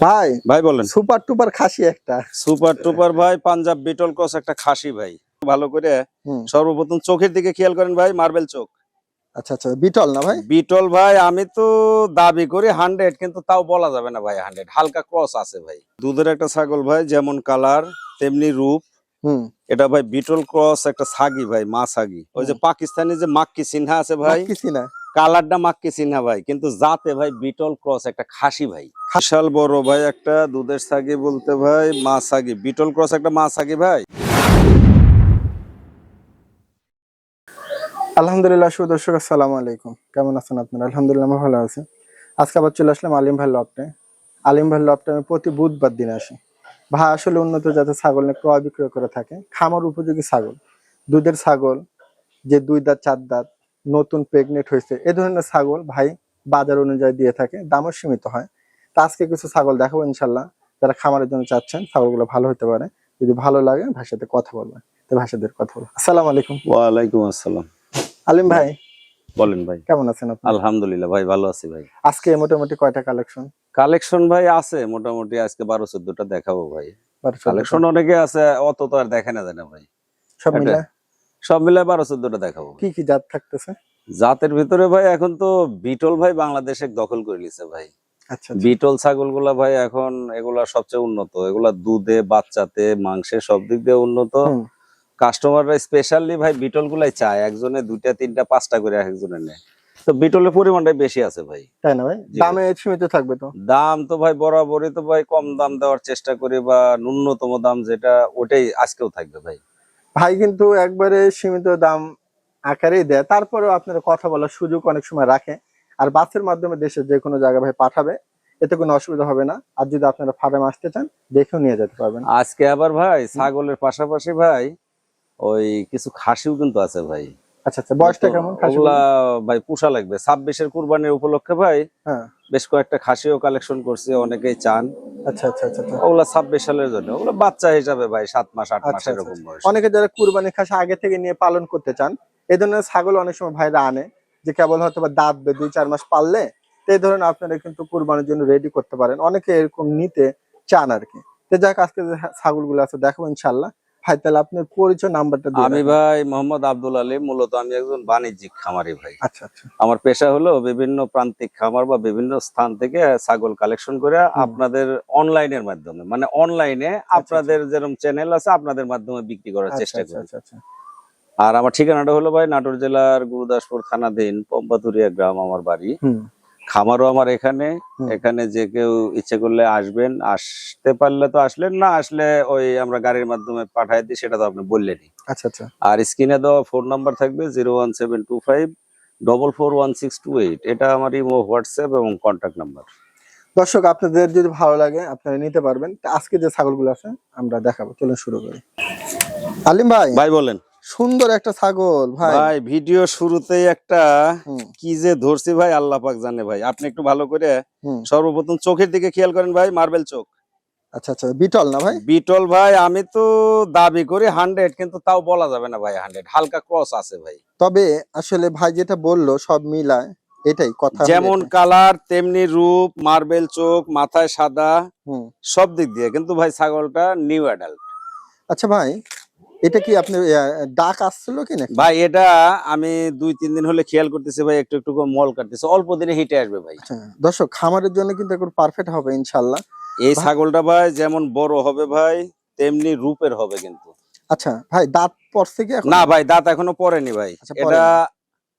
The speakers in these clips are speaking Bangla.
ভাই ভাই বলেন। সুপার টুপার খাসি একটা। সুপার টুপার ভাই পাঞ্জাব বিটল ক্রস একটা খাসি ভাই। ভালো করে সর্বপ্রথম চোখের দিকে খেয়াল করেন ভাই মার্বেল চোখ। আচ্ছা আচ্ছা বিটল না ভাই? বিটল ভাই আমি তো দাবি করি হান্ড্রেড কিন্তু তাও বলা যাবে না ভাই হান্ড্রেড। হালকা ক্রস আছে ভাই। দুধের একটা ছাগল ভাই যেমন কালার তেমনি রূপ। হুম। এটা ভাই বিটল ক্রস একটা সাগি ভাই মা সাগি ওই যে পাকিস্তানি যে মাক্কি সিনহা আছে ভাই। না কালারটা মাক্কি সিনহা ভাই, কিন্তু জাতে ভাই বিটল ক্রস, একটা খাসি ভাই। বিশাল বড় ভাই একটা, দুধের ছাগি বলতে ভাই, মা ছাগি বিটল ক্রস একটা মা ছাগি ভাই। আলহামদুলিল্লাহ সুদর্শক আসসালামু আলাইকুম। কেমন আছেন আপনারা? আলহামদুলিল্লাহ আমি ভালো আছি। আজকে আবার চলে আসলাম আলিম ভাই লপটে আলিম ভাই লপটে আমি প্রতি বুধবার দিন আসি। ভাই, আসলে উন্নত জাতের ছাগল নিয়ে ক্রয় বিক্রয় করে থাকে। খামার উপযোগী ছাগল। দুধের ছাগল, যে দুই দাঁত, চার দাঁত নতুন প্রেগনেন্ট হয়েছে। এ ধরনের ছাগল ভাই বাজার অনুযায়ী দিয়ে থাকে দামও সীমিত হয়। তা আজকে কিছু ছাগল দেখাবো ইনশাল্লাহ। যারা খামারের জন্য চাচ্ছেন ছাগলগুলো ভালো হতে পারে। যদি ভালো লাগে ভাইয়ের সাথে কথা বলবেন তো ভাইয়ের কথা বলব। আসসালামু আলাইকুম। ওয়ালাইকুম আসসালাম। আলিম ভাই। বলেন ভাই। কেমন আছেন আপনি? আলহামদুলিল্লাহ ভাই ভালো আছি ভাই। আজকে মোটামুটি কয়টা কালেকশন কালেকশন ভাই আছে মোটামুটি আজকে বারো চোদ্দটা দেখাবো ভাই। কালেকশন অনেকে আছে অত তো আর দেখে না যায় না ভাই। সব মিলে? সব মিলে বারো চোদ্দটা দেখাবো কি কি জাত থাকতেছে? জাতের ভিতরে ভাই এখন তো বিটল ভাই বাংলাদেশে দখল করে নিছে ভাই। আচ্ছা বিটল ছাগলগুলা ভাই এখন এগুলা সবচেয়ে উন্নত। এগুলা দুধে বাচ্চাতে মাংসে সব দিক দিয়ে উন্নত। কাস্টমাররা স্পেশালি ভাই বিটল গুলাই চায়। একজনে দুইটা তিনটা পাঁচটা করে এক একজনে নেয়। তো বিটলের পরিমাণটাই বেশি আছে ভাই। তাই না ভাই। দামে সীমিত থাকবে তো? দাম তো ভাই বরাবরই তো ভাই কম দাম দেওয়ার চেষ্টা করি বা ন্যূনতম দাম যেটা ওটাই আজকেও থাকবে ভাই। ভাই কিন্তু একবারে সীমিত দাম আকারেই দেয়। তারপরেও আপনারা কথা বলার সুযোগ অনেক সময় রাখে। আর বাসের মাধ্যমে দেশের যে কোনো জায়গা ভাই পাঠাবে এতে কোনো অসুবিধা হবে না। আর যদি আপনারা ফার্মে আসতে চান দেখেও নিয়ে যেতে পারবেন। আজকে আবার ভাই ছাগলের পাশাপাশি ভাই ওই কিছু খাসিও কিন্তু আছে ভাই। আচ্ছা আচ্ছা বয়সটা কেমন? ওগুলা ভাই পোষা লাগবে। ছাব্বিশের কুরবানির উপলক্ষে ভাই হ্যাঁ। বেশ কয়েকটা খাসিও কালেকশন করছি অনেকেই চান। আচ্ছা আচ্ছা। ওগুলা ছাব্বিশ সালের জন্য। ওগুলো বাচ্চা হিসাবে ভাই সাত মাস আট মাস এরকম বয়স। অনেকে যারা কুরবানি খাসি আগে থেকে নিয়ে পালন করতে চান এই ধরনের ছাগল অনেক সময় ভাইরা আনে যে কেবল হয়তো বা দাঁতবে দুই চার মাস পাললে তো এই ধরনের আপনারা কিন্তু কুরবানির জন্য রেডি করতে পারেন। অনেকে এরকম নিতে চান আর কি। তো যাক আজকে যে ছাগলগুলো আছে দেখাবো ইনশাল্লাহ ভাই তাহলে আপনার পরিচয় নাম্বারটা আমি ভাই মোহাম্মদ আব্দুল আলী মূলত আমি একজন বাণিজ্যিক খামারি ভাই। আচ্ছা আচ্ছা। আমার পেশা হলো বিভিন্ন প্রান্তিক খামার বা বিভিন্ন স্থান থেকে ছাগল কালেকশন করে আপনাদের অনলাইনের মাধ্যমে মানে অনলাইনে আপনাদের যেরকম চ্যানেল আছে আপনাদের মাধ্যমে বিক্রি করার আচ্ছা চেষ্টা আচ্ছা করি। আচ্ছা আচ্ছা। আর আমার ঠিকানাটা হলো ভাই নাটোর জেলার গুরুদাসপুর থানাধীন পম্পাতুরিয়া গ্রাম আমার বাড়ি। খামারও আমার এখানে এখানে যে কেউ ইচ্ছে করলে আসবেন আসতে পারলে তো আসলেন না আসলে ওই আমরা গাড়ির মাধ্যমে পাঠাই দিই সেটা তো আপনি বললেনই। আচ্ছা আচ্ছা। আর স্ক্রিনে দেওয়া ফোন নাম্বার থাকবে zero one seven two five double four one six two eight. এটা আমার ইমো হোয়াটসঅ্যাপ এবং কন্ট্যাক্ট নাম্বার। দর্শক আপনাদের যদি ভালো লাগে আপনারা নিতে পারবেন। আজকে যে ছাগলগুলো আছে আমরা দেখাবো। চলুন শুরু করি। আলিম ভাই। ভাই বলেন। সুন্দর একটা ছাগল ভাই। ভাই ভিডিও শুরুতেই একটা কি যে ধরছি ভাই আল্লাহ পাক জানে ভাই। আপনি একটু ভালো করে সর্বপ্রথম চোখের দিকে খেয়াল করেন ভাই মার্বেল চোখ। আচ্ছা আচ্ছা বিটল না ভাই? বিটল ভাই আমি তো দাবি করি হান্ড্রেড কিন্তু তাও বলা যাবে না ভাই হান্ড্রেড হালকা ক্রস আছে ভাই। তবে আসলে ভাই যেটা বলল সব মিলায় এটাই কথা যেমন কালার তেমনি রূপ মার্বেল চোখ মাথায় সাদা সব দিক দিয়ে। কিন্তু ভাই ছাগলটা নিউ অ্যাডাল্ট আচ্ছা ভাই এটা কি আপনি ডাক আসছিল কি না ভাই এটা আমি দুই তিন দিন হলে খেয়াল করতেছি ভাই একটু একটু করে মল কাটতেছে। অল্প দিনে হিটে আসবে ভাই। আচ্ছা, দর্শক খামারের জন্য কিন্তু একটু পারফেক্ট হবে ইনশাল্লাহ এই ছাগলটা ভাই যেমন বড় হবে ভাই তেমনি রূপের হবে কিন্তু। আচ্ছা ভাই দাঁত পড়ছে কি না ভাই দাঁত এখনও পড়েনি ভাই। আচ্ছা, এটা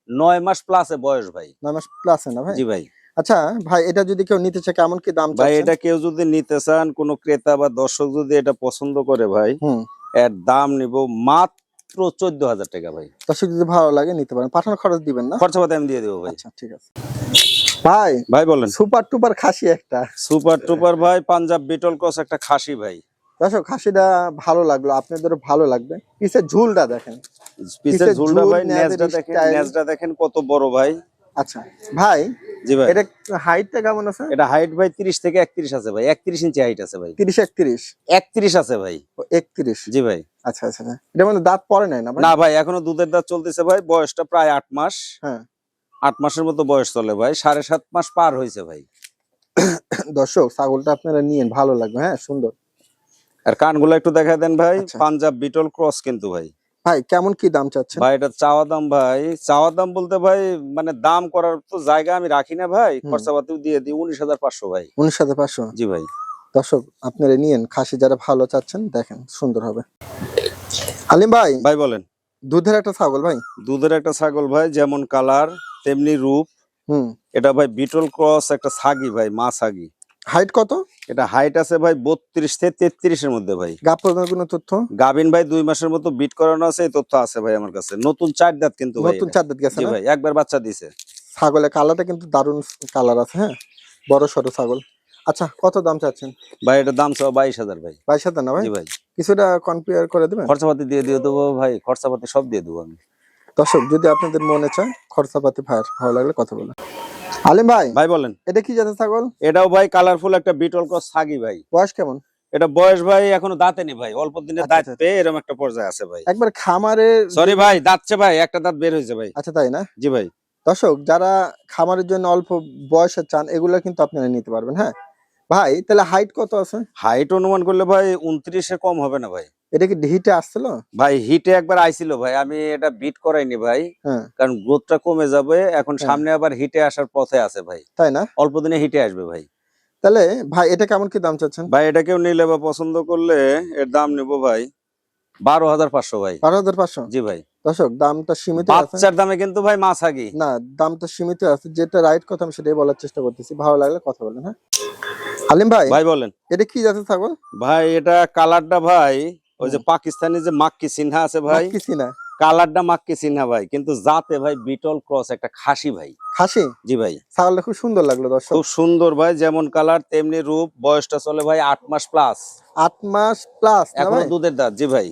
নয় মাস প্লাসে বয়স ভাই। নয় মাস প্লাস না ভাই? জি ভাই। আচ্ছা ভাই এটা যদি কেউ নিতে চায় কেমন কি দাম ভাই এটা কেউ যদি নিতে চান কোনো ক্রেতা বা দর্শক যদি এটা পছন্দ করে ভাই হুম। এর দাম নিব মাত্র চোদ্দ হাজার টাকা ভাই। দর্শক যদি ভালো লাগে নিতে পারেন। পাঠানোর খরচ দিবেন না? খরচা পাতি আমি দিয়ে দেবো ভাই। আচ্ছা ঠিক আছে। ভাই ভাই বলেন। সুপার টুপার খাসি একটা। সুপার টুপার ভাই পাঞ্জাব বিটল ক্রস একটা খাসি ভাই। দর্শক খাসিটা ভালো লাগল আপনাদেরও ভালো লাগবে। পিছের ঝুলটা দেখেন। পিছের ঝুলটা ভাই দেখেন। দেখেন কত বড় ভাই। আচ্ছা ভাই জি ভাই। এটা হাইটটা কেমন আছে? এটা হাইট ভাই তিরিশ থেকে একত্রিশ আছে ভাই। একত্রিশ ইঞ্চি হাইট আছে ভাই। তিরিশ একত্রিশ? একত্রিশ আছে ভাই। একত্রিশ? জি ভাই। আচ্ছা আচ্ছা আচ্ছা। এটা মানে দাঁত পড়ে নাই না ভাই? না ভাই এখনও দুধের দাঁত চলতেছে ভাই। বয়সটা প্রায় আট মাস। হ্যাঁ। আট মাসের মতো বয়স চলে ভাই। সাড়ে সাত মাস পার হয়েছে ভাই। দর্শক ছাগলটা আপনারা নিয়েন ভালো লাগবে হ্যাঁ সুন্দর। আর কানগুলো একটু দেখা দেন ভাই। আচ্ছা। পাঞ্জাব বিটল ক্রস কিন্তু ভাই। ভাই কেমন কি দাম চাচ্ছেন? ভাই এটা চাওয়া দাম ভাই চাওয়া দাম বলতে ভাই মানে দাম করার তো জায়গা আমি রাখি না ভাই। খরচাপাতিও দিয়ে দিই উনিশ হাজার পাঁচশো ভাই। উনিশ হাজার পাঁচশো? জি ভাই। দর্শক আপনারা নিয়েন খাসি যারা ভালো চাচ্ছেন দেখেন সুন্দর হবে। আলিম ভাই ভাই বলেন। দুধের একটা ছাগল ভাই? দুধের একটা ছাগল ভাই যেমন কালার তেমনি রূপ। হুম। এটা ভাই বিটল ক্রস একটা ছাগি ভাই মা ছাগি হাইট কত? এটা হাইট আছে ভাই বত্রিশ থেকে তেত্রিশের মধ্যে ভাই। গাপ প্রদানের কোনো তথ্য? গাবিন ভাই দুই মাসের মতো বিট করানো আছে এই তথ্য আছে ভাই আমার কাছে। নতুন চার দাঁত কিন্তু নতুন চার দাঁত গেছে ভাই একবার বাচ্চা দিছে। ছাগলের কালারটা কিন্তু দারুণ কালার আছে হ্যাঁ? বড় সড়ো ছাগল। আচ্ছা কত দাম চাচ্ছেন? ভাই এটা দাম সব বাইশ হাজার ভাই। বাইশ হাজার না ভাই? ভাই। কিছুটা কনফিয়ার করে দেবেন? খরচাপাতি দিয়ে দিয়ে দেবো ভাই খরচাপাতি সব দিয়ে দেবো আমি। দর্শক যদি আপনাদের মনে চায় খরচাপাতি ভাইয়ের ভালো লাগলে কথা বলেন। আলিম ভাই ভাই বলেন। এটা কি জাতের ছাগল? এটাও ভাই কালারফুল একটা বিটল ক্রস ছাগি ভাই। বয়স কেমন? এটা বয়স ভাই এখনও দাঁতে নেই ভাই অল্প দিনের আচ্ছা, দাঁত আচ্ছা। পেয়ে এরকম একটা পর্যায়ে আছে ভাই। একবার খামারে সরি ভাই দাঁতছে ভাই একটা দাঁত বের হয়েছে ভাই। আচ্ছা তাই না? জি ভাই। দর্শক যারা খামারের জন্য অল্প বয়সের চান এগুলো কিন্তু আপনারা নিতে পারবেন হ্যাঁ? ভাই তাহলে হাইট কত আছে? হাইট অনুমান করলে ভাই উনত্রিশের কম হবে না ভাই। এটা কি হিটে আসছিল? ভাই হিটে একবার আইছিল ভাই আমি এটা বিট করাইনি ভাই। হ্যাঁ। কারণ গ্রোথটা কমে যাবে এখন হ্যাঁ। সামনে আবার হিটে আসার পথে আছে ভাই। তাই না? অল্প দিনে হিটে আসবে ভাই। তাহলে ভাই এটা কেমন কি দাম চাচ্ছেন? ভাই এটা কেউ নিলে বা পছন্দ করলে এর দাম নেব ভাই বারো হাজার পাঁচশো ভাই। বারো হাজার পাঁচশো? জি ভাই। দর্শক দামটা সীমিত বাচ্চার দামে কিন্তু ভাই মাছ আগি। না দামটা সীমিত আছে। যেটা রাইট কথা আমি সেটাই বলার চেষ্টা করতেছি। ভালো লাগলে কথা বলেন হ্যাঁ? হালিম ভাই? ভাই বলেন। এটা কি জাতের ছাগল? ভাই এটা কালারটা ভাই ওই যে পাকিস্তানি যে মাক্কি সিনহা আছে ভাই মাক্কি সিনহা। কালারটা মাক্কি সিনহা ভাই কিন্তু জাতে ভাই বিটল ক্রস একটা খাসি ভাই। খাসি? জি ভাই। ছাগলটা খুব সুন্দর লাগল দর্শক। খুব সুন্দর ভাই যেমন কালার তেমনি রূপ বয়সটা চলে ভাই আট মাস প্লাস আট মাস প্লাস এখন দুধের দাঁত জি ভাই।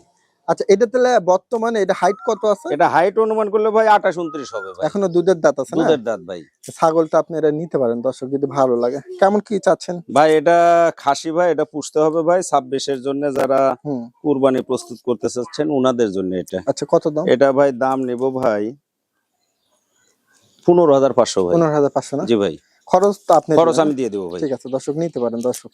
আচ্ছা এটা তাহলে বর্তমানে এটা হাইট কত আছে? এটা হাইট অনুমান করলে ভাই আঠাশ উনত্রিশ হবে ভাই। এখনও দুধের দাঁত আছে দুধের দাঁত ভাই। ছাগলটা আপনারা নিতে পারেন দর্শক যদি ভালো লাগে। কেমন কি চাচ্ছেন? ভাই এটা খাসি ভাই এটা পুষতে হবে ভাই। ছাব্বিশের জন্য যারা কুরবানি প্রস্তুত করতে চাচ্ছেন উনাদের জন্য এটা। আচ্ছা কত দাম? এটা ভাই দাম নেব ভাই পনেরো হাজার পাঁচশো ভাই। পনেরো হাজার পাঁচশো না? জি ভাই। খরচ তো আপনি খরচ আমি দিয়ে দেবো ভাই। ঠিক আছে দর্শক নিতে পারেন দর্শক।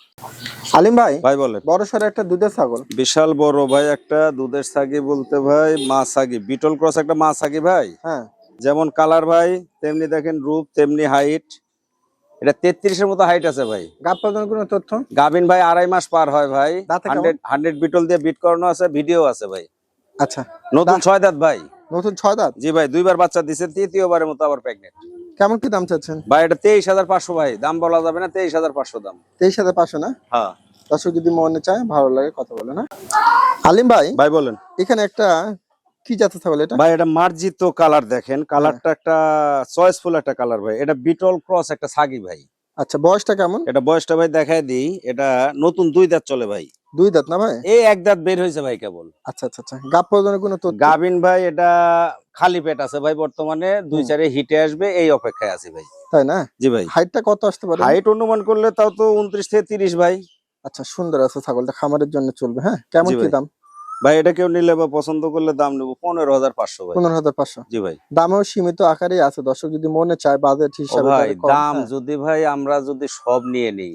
আলিম ভাই ভাই বলেন। বড় সড়ো একটা দুধের ছাগল। বিশাল বড় ভাই একটা দুধের সাগি বলতে ভাই মা সাগি বিটল ক্রস একটা মা সাগি ভাই। হ্যাঁ। যেমন কালার ভাই তেমনি দেখেন রূপ তেমনি হাইট। এটা তেত্রিশের মতো হাইট আছে ভাই। পালনের কোনো তথ্য? গাবিন ভাই আড়াই মাস পার হয় ভাই। হান্ড্রেড হান্ড্রেড বিটল দিয়ে বিট করানো আছে ভিডিও আছে ভাই। আচ্ছা। নতুন ছয় দাঁত ভাই। নতুন ছয় দাঁত? জি ভাই দুইবার বাচ্চা দিছে তৃতীয়বারের মতো আবার প্রেগনেন্ট কেমন কি দাম চাচ্ছেন? ভাই এটা তেইশ হাজার পাঁচশো ভাই। দাম বলা যাবে না তেইশ হাজার পাঁচশো দাম। তেইশ হাজার পাঁচশো না? হ্যাঁ। দর্শক যদি মনে চায় ভালো লাগে কথা বলে না। আলিম ভাই ভাই বলেন। এখানে একটা কি জাতের ছাগল এটা? ভাই এটা মার্জিত কালার দেখেন। কালারটা একটা চয়েসফুল একটা কালার ভাই। এটা বিটল ক্রস একটা সাগি ভাই। আচ্ছা বয়সটা কেমন? এটা বয়সটা ভাই দেখাই দিই। এটা নতুন দুই দাঁত চলে ভাই। দুই দাঁত না ভাই? এই এক দাঁত বের হয়েছে ভাই কেবল। আচ্ছা আচ্ছা আচ্ছা। গাপ প্রদানের কোনো তো গাবিন ভাই এটা খালি পেট আছে ভাই বর্তমানে। দুই চারে হিটে আসবে এই অপেক্ষায় আছি ভাই। তাই না? জি ভাই। হাইটটা কত আসতে পারে? হাইট অনুমান করলে তাও তো উনত্রিশ থেকে তিরিশ ভাই। আচ্ছা সুন্দর আছে ছাগলটা খামারের জন্য চলবে হ্যাঁ? কেমন কি দাম? ভাই এটা কেউ নিলে বা পছন্দ করলে দাম নেব পনেরো হাজার পাঁচশো ভাই। পনেরো হাজার পাঁচশো? জি ভাই। দামেও সীমিত আকারেই আছে দর্শক যদি মনে চায় বাজেট হিসাবে ভাই দাম হ্যাঁ। যদি ভাই আমরা যদি সব নিয়ে নিই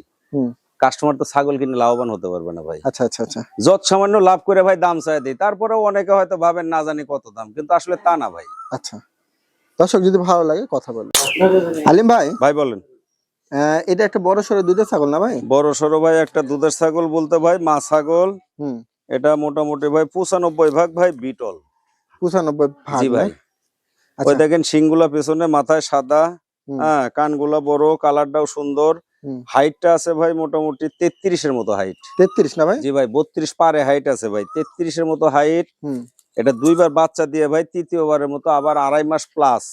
কাস্টমার তো ছাগল কিনে লাভবান হতে পারবে না ভাই। আচ্ছা আচ্ছা আচ্ছা। যত সামান্য লাভ করে ভাই দাম চাই দিই তারপরেও অনেকে হয়তো ভাবেন না জানি কত দাম কিন্তু আসলে তা না ভাই। আচ্ছা। দর্শক যদি ভালো লাগে কথা বলে আলিম ভাই? ভাই বলেন। এটা একটা বড় সড়ো দুধের ছাগল না ভাই? বড় সড়ো ভাই একটা দুধের ছাগল বলতে ভাই মা ছাগল। হুম। এটা মোটামুটি ভাই পঁচানব্বই ভাগ ভাই বিটল। পঁচানব্বই ভাগ ভাই। ওই আচ্ছা দেখেন শিংগুলা পেছনে মাথায় সাদা হ্যাঁ কানগুলা বড় কালারটাও সুন্দর। হাইটটা আছে ভাই মোটামুটি তেত্রিশের মতো হাইট। তেত্রিশ না ভাই? জি ভাই বত্রিশ পারে হাইট আছে ভাই তেত্রিশের মতো হাইট। এটা দুইবার বাচ্চা দিয়ে ভাই তৃতীয়বারের মতো আবার আড়াই মাস প্লাস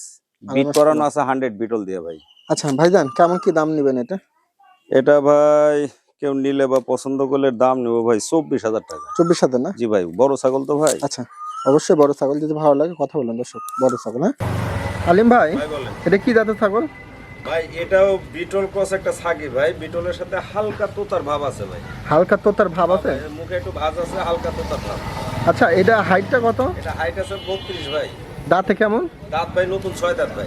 বিট করানো আছে হান্ড্রেড বিটল দিয়ে ভাই। আচ্ছা ভাইজান কেমন কি দাম নিবেন এটা? এটা ভাই কেউ নিলে বা পছন্দ করলে দাম নেব ভাই চব্বিশ হাজার টাকা। চব্বিশ হাজার না? জি ভাই বড় ছাগল তো ভাই। আচ্ছা অবশ্যই বড় ছাগল যদি ভালো লাগে কথা বলেন দর্শক বড় ছাগল হ্যাঁ? আলিম ভাই এটা কি জাতের ছাগল? ভাই এটাও বিটল ক্রস একটা ছাগি ভাই বিটলের সাথে হালকা তোতার ভাব আছে ভাই। হালকা তোতার ভাব আছে? মুখে একটু ভাজ আছে হালকা তোতার ভাব। আচ্ছা এটা হাইটটা কত? এটা হাইট আছে বত্রিশ ভাই। দাঁতে কেমন? দাঁত ভাই নতুন ছয় দাঁত ভাই।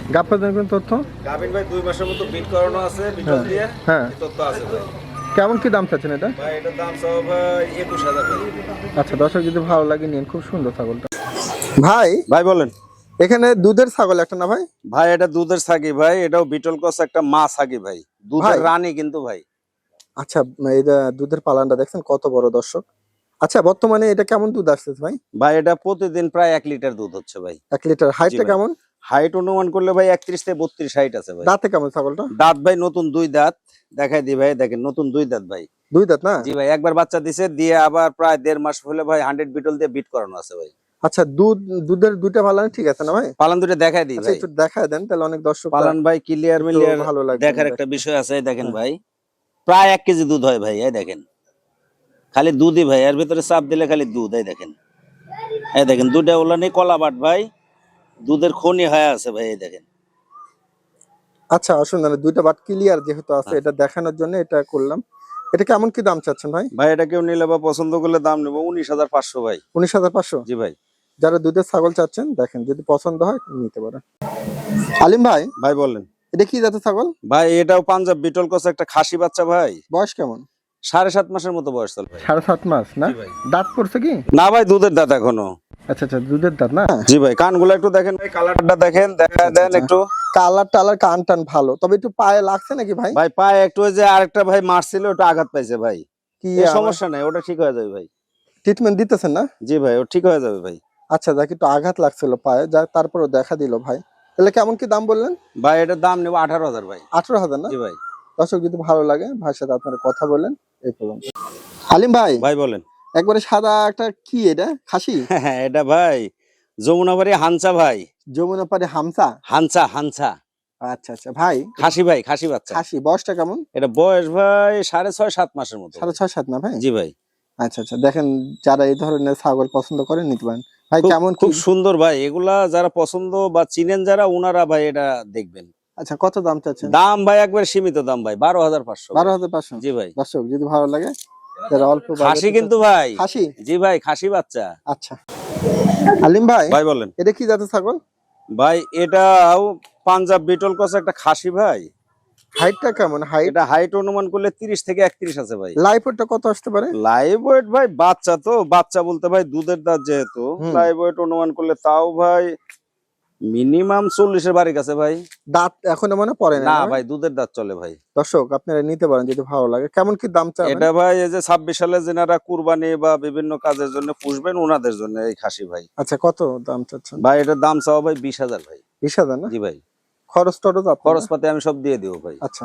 জন্য তথ্য গাভিন ভাই দুই মাসের মতো বিট করানো আছে বিটল হ্যাঁ। দিয়ে। হ্যাঁ। তথ্য আছে ভাই। কেমন কি দাম চাচ্ছেন এটা? ভাই এটার দাম সব একুশ হাজার আচ্ছা দর্শক যদি ভালো লাগে নিন খুব সুন্দর ছাগলটা। ভাই? ভাই বলেন। এখানে দুধের ছাগল একটা না ভাই? ভাই এটা দুধের ছাগি ভাই এটাও বিটল কস একটা মা ছাগি ভাই। দুধের। রানী কিন্তু ভাই। আচ্ছা এটা দুধের পালানটা দেখছেন কত বড় দর্শক। আচ্ছা বর্তমানে এটা কেমন দুধ আসতেছে ভাই? ভাই এটা প্রতিদিন প্রায় এক লিটার দুধ হচ্ছে ভাই। এক লিটার। হাইটটা। কেমন? হাইট অনুমান করলে ভাই একত্রিশ থেকে বত্রিশ হাইট আছে ভাই। দাঁতে কেমন ছাগলটা? দাঁত ভাই নতুন দুই দাঁত। দেখাই দি ভাই দেখেন নতুন দুই দাঁত ভাই। দুই দাঁত না? জি ভাই একবার বাচ্চা দিছে দিয়ে আবার প্রায় দেড় মাস হলে ভাই হান্ড্রেড বিটল দিয়ে বিট করানো আছে ভাই। আচ্ছা দুধ দুধের দুইটা পালান ঠিক আছে না ভাই? পালান দুটো দেখাই দিই আচ্ছা ভাই। একটু দেখায় দেন তাহলে অনেক দর্শক পালান ভাই ক্লিয়ার মিলিয়ার ভালো লাগে দেখার একটা বিষয় আছে দেখেন ভাই। প্রায় এক কেজি দুধ হয় ভাই এই দেখেন। খালি দুধই ভাই এর ভিতরে চাপ দিলে খালি দুধ এই দেখেন। এই দেখেন দুধে ওলা নেই কলা বাট ভাই। দুধের খনি হয়ে আছে ভাই এই দেখেন। আচ্ছা আসুন না দুইটা বাট ক্লিয়ার যেহেতু। আছে এটা দেখানোর জন্য এটা করলাম। এটা কেমন কি দাম চাচ্ছেন ভাই? ভাই এটা কেউ নিলে বা পছন্দ করলে দাম নেব উনিশ হাজার পাঁচশো ভাই। উনিশ হাজার পাঁচশো? জি ভাই। যারা দুধের ছাগল চাচ্ছেন দেখেন যদি পছন্দ হয় নিতে পারেন। আলিম ভাই ভাই বললেন এটা কি জাতের ছাগল? ভাই এটাও পাঞ্জাব বিটল কস একটা খাসি বাচ্চা ভাই। বয়স কেমন? সাড়ে সাত মাসের মতো বয়স চল সাড়ে সাত মাস না? দাঁত পড়ছে কি? না ভাই দুধের দাঁত এখনও। আচ্ছা আচ্ছা দুধের দাঁত না? জি ভাই কানগুলো একটু দেখেন। ভাই কালারটা দেখেন দেখা দেন আচ্ছা। একটু। কালার টালার কান টান ভালো। তবে একটু পায়ে লাগছে নাকি ভাই? ভাই পায়ে একটু ওই যে আরেকটা ভাই মারছিল ওটা আঘাত পাইছে ভাই। কি সমস্যা নাই ওটা ঠিক হয়ে যাবে ভাই। ট্রিটমেন্ট দিতেছেন না? জি ভাই ও ঠিক হয়ে যাবে ভাই। আচ্ছা দেখ একটু আঘাত লাগছিল পায়ে। যা তারপরে দেখা দিল ভাই। তাহলে কেমন কি দাম বললেন? ভাই এটার দাম নেব আঠারো হাজার ভাই। আঠারো হাজার না? জি ভাই। দর্শক যদি ভালো লাগে ভাইয়ের সাথে আপনারা কথা বলেন এই পর্যন্ত। হালিম ভাই ভাই বলেন। একবারে সাদা একটা কি এটা? খাসি? হ্যাঁ এটা ভাই। যমুনাবাড়ি হানসা ভাই। যমুনা পারে হামসা হানসা হানসা আচ্ছা আচ্ছা ভাই। খাসি ভাই খাসি বাচ্চা। খাসি বয়সটা কেমন? এটা বয়স ভাই সাড়ে ছয় সাত মাসের মতো। সাড়ে ছয় সাত না ভাই? জি ভাই। আচ্ছা আচ্ছা দেখেন যারা এই ধরনের ছাগল পছন্দ করেন নিতে পারেন। ভাই কেমন খুব সুন্দর ভাই। এগুলা যারা পছন্দ বা চিনেন যারা ওনারা ভাই এটা দেখবেন। আচ্ছা কত দাম চাচ্ছেন? দাম ভাই একবার সীমিত দাম ভাই বারো হাজার পাঁচশো। বারো হাজার পাঁচশো। জি ভাই। দর্শক যদি ভালো লাগে যারা অল্প খাসি কিন্তু ভাই। খাসি? জি ভাই খাসি বাচ্চা। আচ্ছা। আলিম ভাই ভাই বলেন। এটা কি জাতের ছাগল? ভাই এটাও পাঞ্জাব বিটল কস একটা খাসি ভাই। হাইটটা কেমন? হাইট? এটা হাইট অনুমান করলে তিরিশ থেকে একত্রিশ আছে ভাই। লাইফটা কত আসতে পারে? লাইভ ওয়েট ভাই বাচ্চা তো বাচ্চা বলতে ভাই দুধের দাঁত যেহেতু। লাইভ ওয়েট অনুমান করলে তাও ভাই মিনিমাম চল্লিশের বাড়ি কাছে ভাই। দাঁত এখনও মনে পড়ে না? ভাই দুধের দাঁত চলে ভাই। দর্শক আপনারা নিতে পারেন যদি ভালো লাগে। কেমন কি দাম চান এটা ভাই এই যে ছাব্বিশ সালে যেনারা কুরবানি বা বিভিন্ন কাজের জন্য পুষবেন ওনাদের জন্য এই খাসি ভাই। আচ্ছা কত দাম চাচ্ছেন? ভাই এটার দাম চাও ভাই বিশ হাজার ভাই। বিশ হাজার না? জি ভাই। খরচ টরচ খরচ পাতে আমি সব দিয়ে দিব ভাই। আচ্ছা।